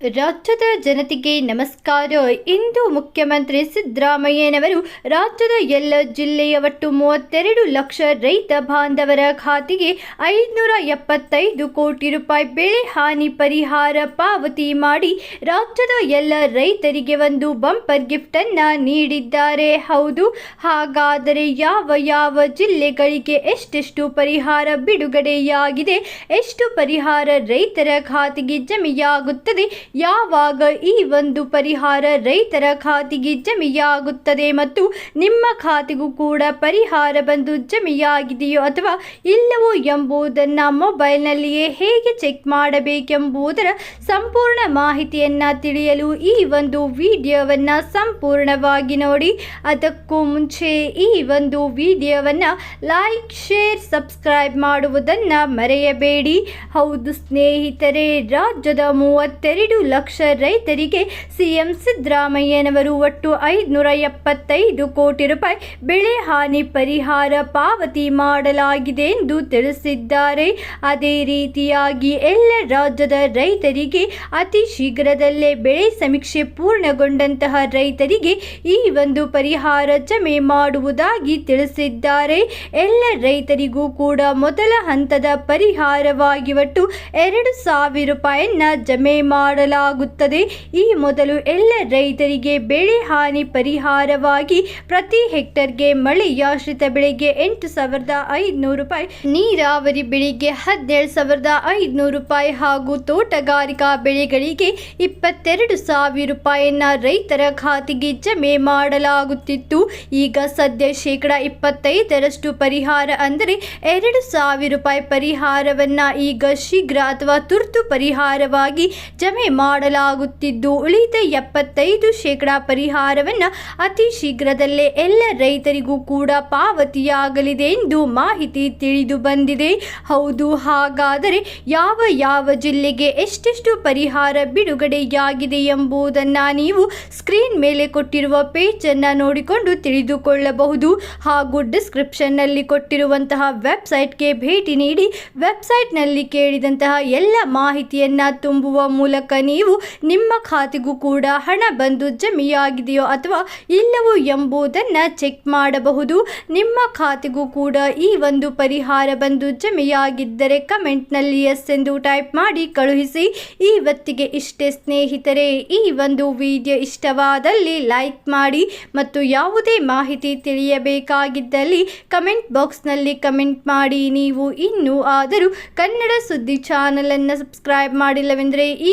ರಾಜ್ಯದ ಜನತೆಗೆ ನಮಸ್ಕಾರ. ಇಂದು ಮುಖ್ಯಮಂತ್ರಿ ಸಿದ್ದರಾಮಯ್ಯನವರು ರಾಜ್ಯದ ಎಲ್ಲ ಜಿಲ್ಲೆಯ ಒಟ್ಟು ಮೂವತ್ತೆರಡು ಲಕ್ಷ ರೈತ ಬಾಂಧವರ ಖಾತೆಗೆ ಐದುನೂರ ಎಪ್ಪತ್ತೈದು ಕೋಟಿ ರೂಪಾಯಿ ಬೆಳೆ ಹಾನಿ ಪರಿಹಾರ ಪಾವತಿ ಮಾಡಿ ರಾಜ್ಯದ ಎಲ್ಲ ರೈತರಿಗೆ ಒಂದು ಬಂಪರ್ ಗಿಫ್ಟನ್ನು ನೀಡಿದ್ದಾರೆ. ಹೌದು, ಹಾಗಾದರೆ ಯಾವ ಯಾವ ಜಿಲ್ಲೆಗಳಿಗೆ ಎಷ್ಟೆಷ್ಟು ಪರಿಹಾರ ಬಿಡುಗಡೆಯಾಗಿದೆ? ಎಷ್ಟು ಪರಿಹಾರ ರೈತರ ಖಾತೆಗೆ ಜಮೆಯಾಗುತ್ತದೆ? ಯಾವಾಗ ಈ ಒಂದು ಪರಿಹಾರ ರೈತರ ಖಾತೆಗೆ ಜಮೆಯಾಗುತ್ತದೆ ಮತ್ತು ನಿಮ್ಮ ಖಾತೆಗೂ ಕೂಡ ಪರಿಹಾರ ಬಂದು ಜಮೆಯಾಗಿದೆಯೋ ಅಥವಾ ಇಲ್ಲವೋ ಎಂಬುದನ್ನು ಮೊಬೈಲ್ನಲ್ಲಿಯೇ ಹೇಗೆ ಚೆಕ್ ಮಾಡಬೇಕೆಂಬುದರ ಸಂಪೂರ್ಣ ಮಾಹಿತಿಯನ್ನು ತಿಳಿಯಲು ಈ ಒಂದು ವಿಡಿಯೋವನ್ನು ಸಂಪೂರ್ಣವಾಗಿ ನೋಡಿ. ಅದಕ್ಕೂ ಮುಂಚೆ ಈ ಒಂದು ವಿಡಿಯೋವನ್ನು ಲೈಕ್, ಶೇರ್, ಸಬ್ಸ್ಕ್ರೈಬ್ ಮಾಡುವುದನ್ನು ಮರೆಯಬೇಡಿ. ಹೌದು ಸ್ನೇಹಿತರೆ, ರಾಜ್ಯದ ಮೂವತ್ತೆರಡು ಲಕ್ಷ ರೈತರಿಗೆ ಸಿಎಂ ಸಿದ್ದರಾಮಯ್ಯನವರು ಒಟ್ಟು ಐದುನೂರ ಎಪ್ಪತ್ತೈದು ಕೋಟಿ ರೂಪಾಯಿ ಬೆಳೆ ಹಾನಿ ಪರಿಹಾರ ಪಾವತಿ ಮಾಡಲಾಗಿದೆ ಎಂದು ತಿಳಿಸಿದ್ದಾರೆ. ಅದೇ ರೀತಿಯಾಗಿ ಎಲ್ಲ ರಾಜ್ಯದ ರೈತರಿಗೆ ಅತಿ ಶೀಘ್ರದಲ್ಲೇ ಬೆಳೆ ಸಮೀಕ್ಷೆ ಪೂರ್ಣಗೊಂಡಂತಹ ರೈತರಿಗೆ ಈ ಒಂದು ಪರಿಹಾರ ಜಮೆ ಮಾಡುವುದಾಗಿ ತಿಳಿಸಿದ್ದಾರೆ. ಎಲ್ಲ ರೈತರಿಗೂ ಕೂಡ ಮೊದಲ ಹಂತದ ಪರಿಹಾರವಾಗಿ ಒಟ್ಟು ಎರಡು ಸಾವಿರ ರೂಪಾಯಿಯನ್ನ ಜಮೆ ಮಾಡಲಾಗುತ್ತದೆ. ಈ ಮೊದಲು ಎಲ್ಲ ರೈತರಿಗೆ ಬೆಳೆ ಹಾನಿ ಪರಿಹಾರವಾಗಿ ಪ್ರತಿ ಹೆಕ್ಟರ್ಗೆ ಮಳೆಯಾಶ್ರಿತ ಬೆಳೆಗೆ ಎಂಟು ಸಾವಿರದ ಐದುನೂರು ರೂಪಾಯಿ, ನೀರಾವರಿ ಬೆಳೆಗೆ ಹದಿನೇಳು ಸಾವಿರದ ಐದುನೂರು ರೂಪಾಯಿ ಹಾಗೂ ತೋಟಗಾರಿಕಾ ಬೆಳೆಗಳಿಗೆ ಇಪ್ಪತ್ತೆರಡು ಸಾವಿರ ರೂಪಾಯಿಯನ್ನ ರೈತರ ಖಾತೆಗೆ ಜಮೆ ಮಾಡಲಾಗುತ್ತಿತ್ತು. ಈಗ ಸದ್ಯ ಶೇಕಡ ಇಪ್ಪತ್ತೈದರಷ್ಟು ಪರಿಹಾರ ಅಂದರೆ ಎರಡು ಸಾವಿರ ರೂಪಾಯಿ ಪರಿಹಾರವನ್ನು ಈಗ ಶೀಘ್ರ ಅಥವಾ ತುರ್ತು ಪರಿಹಾರವಾಗಿ ಜಮೆ ಮಾಡಲಾಗುತ್ತಿದ್ದು. ಉಳಿದ ಎಪ್ಪತ್ತೈದು ಶೇಕಡಾ ಪರಿಹಾರವನ್ನು ಅತಿ ಶೀಘ್ರದಲ್ಲೇ ಎಲ್ಲ ರೈತರಿಗೂ ಕೂಡ ಪಾವತಿಯಾಗಲಿದೆ ಎಂದು ಮಾಹಿತಿ ತಿಳಿದು ಬಂದಿದೆ. ಹೌದು, ಹಾಗಾದರೆ ಯಾವ ಯಾವ ಜಿಲ್ಲೆಗೆ ಎಷ್ಟೆಷ್ಟು ಪರಿಹಾರ ಬಿಡುಗಡೆಯಾಗಿದೆ ಎಂಬುದನ್ನು ನೀವು ಸ್ಕ್ರೀನ್ ಮೇಲೆ ಕೊಟ್ಟಿರುವ ಪೇಜನ್ನು ನೋಡಿಕೊಂಡು ತಿಳಿದುಕೊಳ್ಳಬಹುದು. ಹಾಗೂ ಡಿಸ್ಕ್ರಿಪ್ಷನ್ನಲ್ಲಿ ಕೊಟ್ಟಿರುವಂತಹ ವೆಬ್ಸೈಟ್ಗೆ ಭೇಟಿ ನೀಡಿ, ವೆಬ್ಸೈಟ್ನಲ್ಲಿ ಕೇಳಿದಂತಹ ಎಲ್ಲ ಮಾಹಿತಿಯನ್ನು ತುಂಬುವ ಮೂಲಕ ನೀವು ನಿಮ್ಮ ಖಾತೆಗೂ ಕೂಡ ಹಣ ಬಂದು ಜಮೆಯಾಗಿದೆಯೋ ಅಥವಾ ಇಲ್ಲವೋ ಎಂಬುದನ್ನು ಚೆಕ್ ಮಾಡಬಹುದು. ನಿಮ್ಮ ಖಾತೆಗೂ ಕೂಡ ಈ ಒಂದು ಪರಿಹಾರ ಬಂದು ಜಮೆಯಾಗಿದ್ದರೆ ಕಮೆಂಟ್ನಲ್ಲಿ ಎಸ್ ಎಂದು ಟೈಪ್ ಮಾಡಿ ಕಳುಹಿಸಿ. ಇವತ್ತಿಗೆ ಇಷ್ಟೇ ಸ್ನೇಹಿತರೆ, ಈ ಒಂದು ವಿಡಿಯೋ ಇಷ್ಟವಾದಲ್ಲಿ ಲೈಕ್ ಮಾಡಿ ಮತ್ತು ಯಾವುದೇ ಮಾಹಿತಿ ತಿಳಿಯಬೇಕಾಗಿದ್ದಲ್ಲಿ ಕಮೆಂಟ್ ಬಾಕ್ಸ್ನಲ್ಲಿ ಕಮೆಂಟ್ ಮಾಡಿ. ನೀವು ಇನ್ನೂ ಆದರೂ ಕನ್ನಡ ಸುದ್ದಿ ಚಾನಲನ್ನು ಸಬ್ಸ್ಕ್ರೈಬ್ ಮಾಡಿಲ್ಲವೆಂದರೆ ಈ